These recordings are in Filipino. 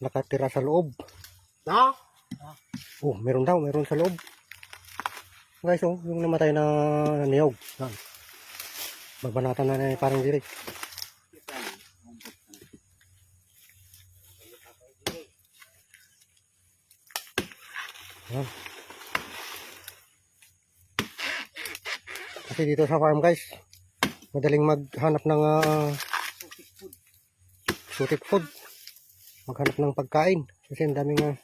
nakatira sa loob. Na? Oh, meron daw, meron sa loob. Guys, oh, yung namatay na niyog. Yan. Babanatan na ni parang diri. Yan. Kasi dito sa farm guys, madaling maghanap ng uh, sutik food. Maghanap ng pagkain. Kasi ang daming uh,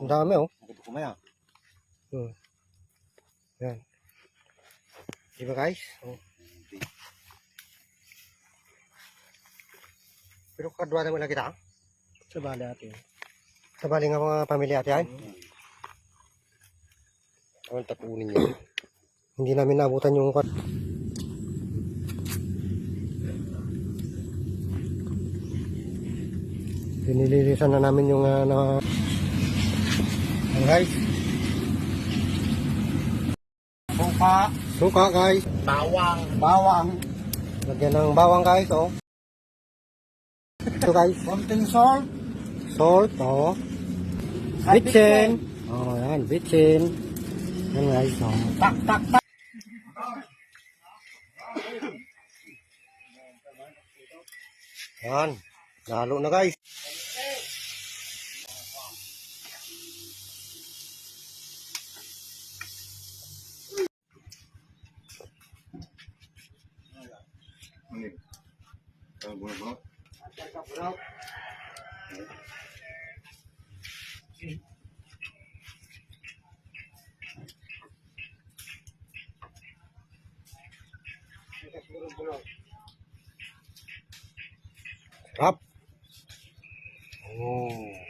ang dami oh. Nakita ko maya. Hmm. Yan. Di ba guys? Oh. Pero kadwa naman na kita. Sa bali atin. Sa bali nga mga pamilya at yan. Ang tapunin niya. Hindi namin naabutan yung kwat. Pinililisan na namin yung uh, na... Guys. Buka. Suka guys. Bawang. Bawang. Lagyan ng bawang guys, oh. Ito guys, Konting salt. salt, oh. At Bitsin. Oh, yan, bitsin. Yan guys, oh. Tak, tak, tak. Yan. Lalo na guys. Ini. Kalau boleh bawa. Berat. Rap. Oh.